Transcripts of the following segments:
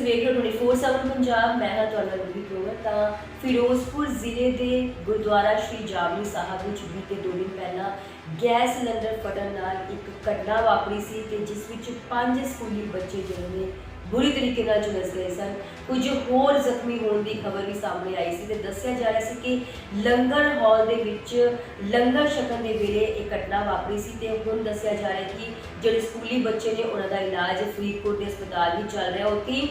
ਤੁਸੀਂ ਵੇਖ ਰਹੇ ਹੋ 24/7 ਪੰਜਾਬ, ਮੈਂ ਹਾਂ ਤੁਹਾਡਾ ਰੂਬੀ ਗਰੋਵਰ ਤਾਂ ਫਿਰੋਜ਼ਪੁਰ ਜ਼ਿਲ੍ਹੇ ਦੇ ਗੁਰਦੁਆਰਾ ਸ਼੍ਰੀ ਜਾਵਲੀ ਸਾਹਿਬ ਵਿੱਚ ਬੀਤੇ ਦੋ ਦਿਨ ਪਹਿਲਾਂ ਗੈਸ ਸਿਲੰਡਰ ਫਟਣ ਨਾਲ ਇੱਕ ਘਟਨਾ ਵਾਪਰੀ ਸੀ ਤੇ ਜਿਸ ਵਿੱਚ ਪੰਜ ਸਕੂਲੀ ਬੱਚੇ ਜਿਹੜੇ ਨੇ ਬੁਰੀ ਤਰੀਕੇ ਨਾਲ ਝੁਲਸ ਗਏ ਸਨ। ਕੁਝ ਹੋਰ ਜ਼ਖਮੀ ਹੋਣ ਦੀ ਖਬਰ ਵੀ ਸਾਹਮਣੇ ਆਈ ਸੀ ਤੇ ਦੱਸਿਆ ਜਾ ਰਿਹਾ ਸੀ ਕਿ ਲੰਗਰ ਹਾਲ ਦੇ ਵਿੱਚ ਲੰਗਰ ਛਕਣ ਦੇ ਵੇਲੇ ਇਹ ਘਟਨਾ ਵਾਪਰੀ ਸੀ ਤੇ ਹੁਣ ਦੱਸਿਆ ਜਾ ਰਿਹਾ ਕਿ ਜਿਹੜੇ ਸਕੂਲੀ ਬੱਚੇ ਨੇ ਉਹਨਾਂ ਦਾ ਇਲਾਜ ਫਰੀਦਕੋਟ ਦੇ ਹਸਪਤਾਲ ਵਿੱਚ ਚੱਲ ਰਿਹਾ। ਉੱਥੇ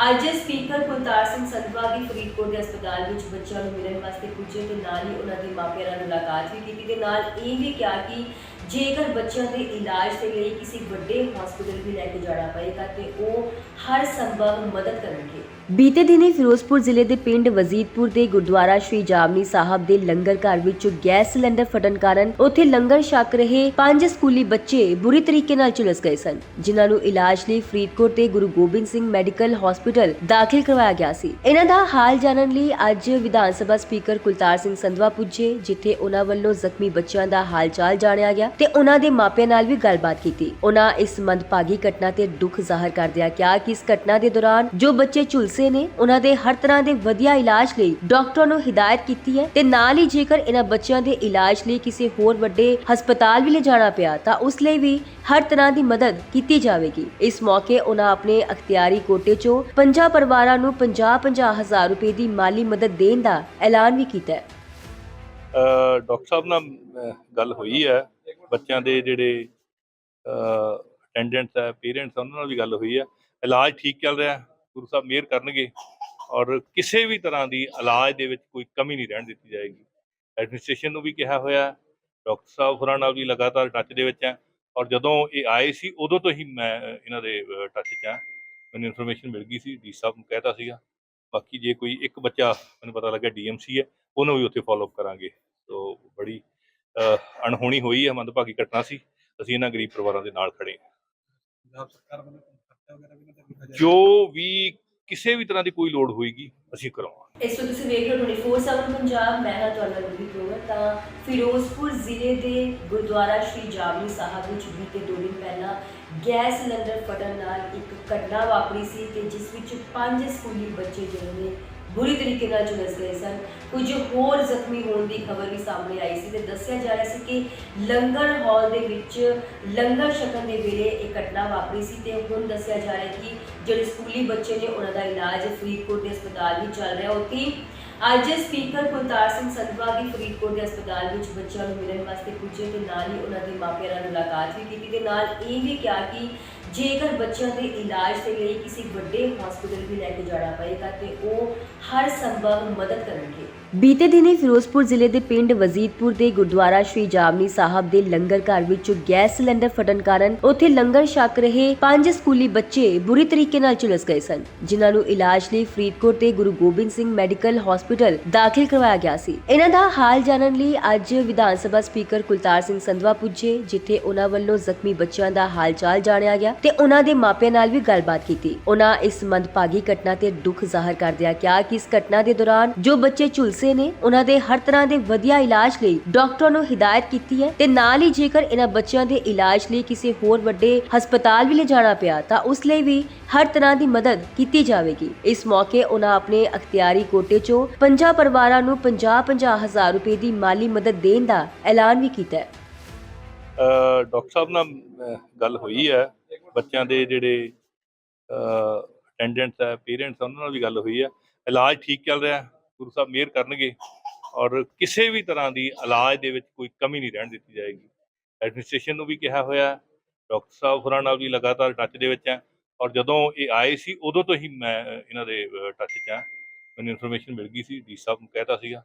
ਅੱਜ ਸਪੀਕਰ ਕੁਲਤਾਰ ਸਿੰਘ ਸੰਧਵਾ ਵੀ ਫਰੀਦਕੋਟ ਦੇ ਹਸਪਤਾਲ ਵਿੱਚ ਬੱਚਿਆਂ ਨੂੰ ਮਿਲਣ ਵਾਸਤੇ ਪੁੱਜੇ ਤੇ ਨਾਲ ਹੀ ਉਹਨਾਂ ਦੇ ਮਾਪਿਆਂ ਨਾਲ ਮੁਲਾਕਾਤ ਵੀ ਕੀਤੀ ਤੇ ਨਾਲ ਇਹ ਵੀ ਕਿਹਾ ਕਿ ਜੇਕਰ ਬੱਚਿਆਂ ਦੇ ਇਲਾਜ ਦੇ ਲਈ ਕਿਸੇ ਵੱਡੇ ਹਸਪੀਟਲ ਵੀ ਲੈ ਕੇ ਜਾਣਾ ਪਏਗਾ ਤੇ ਉਹ ਹਰ ਸੰਭਵ ਮਦਦ ਕਰਨਗੇ। ਬੀਤੇ ਦਿਨੀ ਫਿਰੋਜ਼ਪੁਰ ਜ਼ਿਲ੍ਹੇ ਦੇ ਪਿੰਡ ਵਜ਼ੀਦਪੁਰ ਦੇ ਗੁਰਦੁਆਰਾ ਸ਼੍ਰੀ ਜਾਮਨੀ ਸਾਹਿਬ ਦੇ ਲੰਗਰ ਘਰ ਵਿੱਚ ਗੈਸ ਸਿਲੰਡਰ ਫਟਣ ਕਾਰਨ ਉੱਥੇ ਲੰਗਰ ਛਕ ਰਹੇ ਪੰਜ ਸਕੂਲੀ ਬੱਚੇ ਬੁਰੀ ਤਰੀਕੇ ਨਾਲ ਝੁਲਸ ਗਏ ਸਨ, ਜਿਨ੍ਹਾਂ ਨੂੰ ਇਲਾਜ ਲਈ ਫਰੀਦਕੋਟ ਦੇ ਗੁਰੂ ਗੋਬਿੰਦ ਸਿੰਘ ਮੈਡੀਕਲ ਹਸਪੀਟਲ ਦਾਖਲ ਕਰਵਾਇਆ ਗਿਆ ਸੀ। ਇਹਨਾਂ ਦਾ ਹਾਲ ਜਾਣਨ ਲਈ ਅੱਜ ਵਿਧਾਨ ਸਭਾ ਸਪੀਕਰ ਕੁਲਤਾਰ ਸਿੰਘ ਸੰਧਵਾ ਪੁੱਜੇ, ਜਿੱਥੇ ਉਹਨਾਂ ਵੱਲੋਂ ਜ਼ਖਮੀ ਬੱਚਿਆਂ ਦਾ ਹਾਲ ਚਾਲ ਜਾਣਿਆ ਗਿਆ। ਤੇ ਉਹਨਾਂ ਦੇ ਮਾਪਿਆਂ ਨਾਲ ਵੀ ਗੱਲਬਾਤ ਕੀਤੀ। ਉਹਨਾਂ ਇਸ ਮੰਦਭਾਗੀ ਘਟਨਾ ਤੇ ਦੁੱਖ ਜ਼ਾਹਰ ਕਰਦਿਆਂ ਕਿਹਾ ਕਿ ਇਸ ਘਟਨਾ ਦੇ ਦੌਰਾਨ ਜੋ ਬੱਚੇ ਝੁਲਸੇ ਨੇ, ਉਹਨਾਂ ਦੇ ਹਰ ਤਰ੍ਹਾਂ ਦੇ ਵਧੀਆ ਇਲਾਜ ਲਈ ਡਾਕਟਰਾਂ ਨੂੰ ਹਿਦਾਇਤ ਕੀਤੀ ਹੈ ਤੇ ਨਾਲ ਹੀ ਜੇਕਰ ਇਹਨਾਂ ਬੱਚਿਆਂ ਦੇ ਇਲਾਜ ਲਈ ਕਿਸੇ ਹੋਰ ਵੱਡੇ ਹਸਪਤਾਲ ਵੀ ਲਿਜਾਣਾ ਪਿਆ, ਤਾਂ ਉਸ ਲਈ ਵੀ ਹਰ ਤਰ੍ਹਾਂ ਦੀ ਮਦਦ ਕੀਤੀ ਜਾਵੇਗੀ। ਇਸ ਮੌਕੇ ਉਹਨਾਂ ਆਪਣੇ ਅਖਤਿਆਰੀ ਕੋਟੇ ਚੋਂ ਪੰਜਾਂ ਪਰਿਵਾਰਾਂ ਨੂੰ 50-50 ਹਜ਼ਾਰ ਰੁਪਏ ਦੀ ਮਾਲੀ ਮਦਦ ਦੇਣ ਦਾ ਐਲਾਨ ਵੀ ਕੀਤਾ ਹੈ। ਡਾਕਟਰ ਸਾਹਿਬ ਨਾਲ ਗੱਲ ਹੋਈ ਹੈ। ਬੱਚਿਆਂ ਦੇ ਜਿਹੜੇ ਅਟੈਂਡੈਂਟਸ ਹੈ ਪੇਰੈਂਟਸ ਉਹਨਾਂ ਨਾਲ ਵੀ ਗੱਲ ਹੋਈ ਹੈ। ਇਲਾਜ ਠੀਕ ਚੱਲ ਰਿਹਾ ਗੁਰੂ ਸਾਹਿਬ ਮਿਹਰ ਕਰਨਗੇ ਔਰ ਕਿਸੇ ਵੀ ਤਰ੍ਹਾਂ ਦੀ ਇਲਾਜ ਦੇ ਵਿੱਚ ਕੋਈ ਕਮੀ ਨਹੀਂ ਰਹਿਣ ਦਿੱਤੀ ਜਾਏਗੀ। ਐਡਮਿਨਿਸਟ੍ਰੇਸ਼ਨ ਨੂੰ ਵੀ ਕਿਹਾ ਹੋਇਆ ਡਾਕਟਰ ਸਾਹਿਬ ਹੋਰਾਂ ਨਾਲ ਵੀ ਲਗਾਤਾਰ ਟੱਚ ਦੇ ਵਿੱਚ ਹੈ ਔਰ ਜਦੋਂ ਇਹ ਆਏ ਸੀ, ਉਦੋਂ ਤੋਂ ਹੀ ਮੈਂ ਇਹਨਾਂ ਦੇ ਟੱਚ 'ਚ ਹਾਂ। ਮੈਨੂੰ ਇਨਫੋਰਮੇਸ਼ਨ ਮਿਲ ਗਈ ਸੀ ਡੀ ਸਾਹਿਬ ਨੂੰ ਕਹਿਤਾ ਸੀਗਾ। ਬਾਕੀ ਜੇ ਕੋਈ ਇੱਕ ਬੱਚਾ ਮੈਨੂੰ ਪਤਾ ਲੱਗਾ ਡੀਐਮਸੀ ਹੈ, ਉਹਨੂੰ ਵੀ ਉੱਥੇ ਫਾਲੋਅਪ ਕਰਾਂਗੇ। ਸੋ ਬੜੀ ਅਣਹੋਣੀ ਹੋਈ ਹੈ ਮੰਦਭਾਗੀ ਘਟਨਾ ਸੀ। ਅਸੀਂ ਇਹਨਾਂ ਗਰੀਬ ਪਰਿਵਾਰਾਂ ਦੇ ਨਾਲ ਖੜੇ ਹਾਂ। ਜੋ ਵੀ ਕਿਸੇ ਵੀ ਤਰ੍ਹਾਂ ਦੀ ਕੋਈ ਲੋੜ ਹੋਏਗੀ ਅਸੀਂ ਕਰਾਵਾਂਗੇ ਇਸ ਤੋਂ ਤੁਸੀਂ ਵੇਖ ਰਹੇ ਹੋ 24/7 ਪੰਜਾਬ ਮੈਂ ਹਾਂ ਤੁਹਾਡਾ ਰੂਬੀ ਗਰੋਵਰ। ਤਾਂ ਫਿਰੋਜ਼ਪੁਰ ਜ਼ਿਲ੍ਹੇ ਦੇ ਗੁਰਦੁਆਰਾ ਸ਼੍ਰੀ ਜਾਵਲੀ ਸਾਹਿਬ ਵਿੱਚ ਬੀਤੇ ਦੋ ਦਿਨ ਪਹਿਲਾਂ ਗੈਸ ਸਿਲੰਡਰ ਫਟਣ ਨਾਲ ਇੱਕ ਘਟਨਾ ਵਾਪਰੀ ਸੀ ਤੇ ਜਿਸ ਵਿੱਚ ਪੰਜ ਸਕੂਲੀ ਬੱਚੇ ਜਿਹੜੇ ਨੇ ਬੁਰੀ ਤਰੀਕੇ ਨਾਲ ਝੁਲਸ ਗਏ ਸਨ, ਕੁਝ ਹੋਰ ਜ਼ਖਮੀ ਹੋਣ ਦੀ ਖਬਰ ਵੀ ਸਾਹਮਣੇ ਆਈ ਸੀ ਤੇ ਦੱਸਿਆ ਜਾ ਰਿਹਾ ਸੀ ਕਿ ਲੰਗਰ ਹਾਲ ਦੇ ਵਿੱਚ ਲੰਗਰ ਛਕਣ ਦੇ ਵੇਲੇ ਇਹ ਘਟਨਾ ਵਾਪਰੀ ਸੀ ਤੇ ਹੁਣ ਦੱਸਿਆ ਜਾ ਰਿਹਾ ਕਿ ਜਿਹੜੇ ਸਕੂਲੀ ਬੱਚੇ ਨੇ, ਉਹਨਾਂ ਦਾ ਇਲਾਜ ਫਰੀਦਕੋਟ ਦੇ ਹਸਪਤਾਲ ਵਿੱਚ ਚੱਲ ਰਿਹਾ ਉੱਥੇ ਹੀ ਅੱਜ ਸਪੀਕਰ ਕੁਲਤਾਰ ਸਿੰਘ ਸੰਧਵਾ ਵੀ ਫਰੀਦਕੋਟ ਦੇ ਹਸਪਤਾਲ ਵਿੱਚ ਬੱਚਿਆਂ ਨੂੰ ਮਿਲਣ ਵਾਸਤੇ ਪੁੱਜੇ ਤੇ ਨਾਲ ਹੀ ਉਹਨਾਂ ਦੇ ਮਾਪਿਆਂ ਨਾਲ ਮੁਲਾਕਾਤ ਵੀ ਕੀਤੀ ਤੇ ਨਾਲ ਇਹ ਵੀ ਕਿਹਾ ਕਿ ਜੇਕਰ ਬੱਚਿਆਂ ਦੇ ਇਲਾਜ ਦੇ ਲਈ ਕਿਸੇ ਵੱਡੇ ਹਸਪੀਟਲ ਵੀ ਲੈ ਕੇ ਜਾਣਾ ਪਏਗਾ ਤੇ ਉਹ ਹਰ ਸੰਭਵ ਮਦਦ ਕਰਨਗੇ। ਬੀਤੇ ਦਿਨੀ ਫਿਰੋਜ਼ਪੁਰ ਜ਼ਿਲ੍ਹੇ ਦੇ ਪਿੰਡ ਵਜ਼ੀਦਪੁਰ ਦੇ ਗੁਰਦੁਆਰਾ ਸ਼੍ਰੀ ਜਾਮਨੀ ਸਾਹਿਬ ਦੇ ਲੰਗਰ ਘਰ ਵਿੱਚ ਗੈਸ ਸਿਲੰਡਰ ਫਟਣ ਕਾਰਨ ਉੱਥੇ ਲੰਗਰ ਛਕ ਰਹੇ ਪੰਜ ਸਕੂਲੀ ਬੱਚੇ ਬੁਰੀ ਤਰੀਕੇ ਨਾਲ ਝੁਲਸ ਗਏ ਸਨ, ਜਿਨ੍ਹਾਂ ਨੂੰ ਇਲਾਜ ਲਈ ਫਰੀਦਕੋਟ ਦੇ ਗੁਰੂ ਗੋਬਿੰਦ ਸਿੰਘ ਮੈਡੀਕਲ ਹਸਪੀਟਲ ਦਾਖਲ ਕਰਵਾਇਆ ਗਿਆ ਸੀ। ਇਹਨਾਂ ਦਾ ਹਾਲ ਜਾਣਨ ਲਈ ਅੱਜ ਵਿਧਾਨ ਸਭਾ ਸਪੀਕਰ ਕੁਲਤਾਰ ਸਿੰਘ ਸੰਧਵਾ ਪੁੱਜੇ, ਜਿੱਥੇ ਉਹਨਾਂ ਵੱਲੋਂ ਜ਼ਖਮੀ ਬੱਚਿਆਂ ਦਾ ਹਾਲ ਚਾਲ ਜਾਣਿਆ ਗਿਆ ਤੇ ਉਹਨਾਂ ਦੇ ਮਾਪਿਆਂ ਨਾਲ ਵੀ ਗੱਲਬਾਤ ਕੀਤੀ। ਉਹਨਾਂ ਇਸ ਮੰਦਭਾਗੀ ਘਟਨਾ ਤੇ ਦੁੱਖ ਜ਼ਾਹਰ ਕਰਦਿਆਂ ਕਿਹਾ ਕਿ ਇਸ ਘਟਨਾ ਦੇ ਦੌਰਾਨ ਜੋ ਬੱਚੇ ਝੁਲਸੇ ਨੇ, ਉਹਨਾਂ ਦੇ ਹਰ ਤਰ੍ਹਾਂ ਦੇ ਵਧੀਆ ਇਲਾਜ ਲਈ ਡਾਕਟਰਾਂ ਨੂੰ ਹਿਦਾਇਤ ਕੀਤੀ ਹੈ ਤੇ ਨਾਲ ਹੀ ਜੇਕਰ ਇਹਨਾਂ ਬੱਚਿਆਂ ਦੇ ਇਲਾਜ ਲਈ ਕਿਸੇ ਹੋਰ ਵੱਡੇ ਹਸਪਤਾਲ ਵੀ ਲਿਜਾਣਾ ਪਿਆ, ਤਾਂ ਉਸ ਲਈ ਵੀ ਹਰ ਤਰ੍ਹਾਂ ਦੀ ਮਦਦ ਕੀਤੀ ਜਾਵੇਗੀ। ਇਸ ਮੌਕੇ ਉਹਨਾਂ ਆਪਣੇ ਅਖਤਿਆਰੀ ਕੋਟੇ ਚੋਂ ਪੰਜਾਂ ਪਰਿਵਾਰਾਂ ਨੂੰ 50-50 ਹਜ਼ਾਰ ਰੁਪਏ ਦੀ ਮਾਲੀ ਮਦਦ ਦੇਣ ਦਾ ਐਲਾਨ ਵੀ ਕੀਤਾ ਹੈ। ਡਾਕਟਰ ਸਾਹਿਬ ਨਾਲ ਅ, ਗੱਲ ਹੋਈ ਹੈ। ਬੱਚਿਆਂ ਦੇ ਜਿਹੜੇ ਅਟੈਂਡੈਂਟਸ ਹੈ ਪੇਰੈਂਟਸ ਉਹਨਾਂ ਨਾਲ ਵੀ ਗੱਲ ਹੋਈ ਹੈ। ਇਲਾਜ ਠੀਕ ਚੱਲ ਰਿਹਾ ਹੈ, ਗੁਰੂ ਸਾਹਿਬ ਮਿਹਰ ਕਰਨਗੇ। ਔਰ ਕਿਸੇ ਵੀ ਤਰ੍ਹਾਂ ਦੀ ਇਲਾਜ ਦੇ ਵਿੱਚ ਕੋਈ ਕਮੀ ਨਹੀਂ ਰਹਿਣ ਦਿੱਤੀ ਜਾਏਗੀ। ਐਡਮਿਨਿਸਟ੍ਰੇਸ਼ਨ ਨੂੰ ਵੀ ਕਿਹਾ ਹੋਇਆ ਹੈ, ਡਾਕਟਰ ਸਾਹਿਬ ਹੋਰਾਂ ਨਾਲ ਵੀ ਲਗਾਤਾਰ ਟੱਚ ਦੇ ਵਿੱਚ ਹੈ। ਔਰ ਜਦੋਂ ਇਹ ਆਏ ਸੀ ਉਦੋਂ ਤੋਂ ਹੀ ਮੈਂ ਅ, ਇਹਨਾਂ ਦੇ ਟੱਚ 'ਚ ਹਾਂ। ਮੈਨੂੰ ਇਨਫੋਰਮੇਸ਼ਨ ਮਿਲ ਗਈ ਸੀ ਡੀ ਸਾਹਿਬ ਨੂੰ ਕਹਿਤਾ ਸੀਗਾ।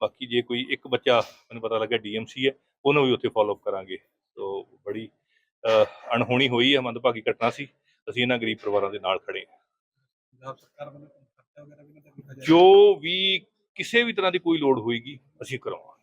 ਬਾਕੀ ਜੇ ਕੋਈ ਇੱਕ ਬੱਚਾ ਮੈਨੂੰ ਪਤਾ ਲੱਗਾ ਡੀਐਮਸੀ ਹੈ ਉਹਨੂੰ ਵੀ ਉੱਥੇ ਫਾਲੋ ਅਪ ਕਰਾਂਗੇ। ਸੋ ਬੜੀ ਅਣਹੋਣੀ ਹੋਈ ਹੈ ਮੰਦਭਾਗੀ ਘਟਨਾ ਸੀ। ਅਸੀਂ ਇਹਨਾਂ ਗਰੀਬ ਪਰਿਵਾਰਾਂ ਦੇ ਨਾਲ ਖੜੇ ਹਾਂ। ਜੋ ਵੀ ਕਿਸੇ ਵੀ ਤਰ੍ਹਾਂ ਦੀ ਕੋਈ ਲੋੜ ਹੋਏਗੀ ਅਸੀਂ ਕਰਾਵਾਂਗੇ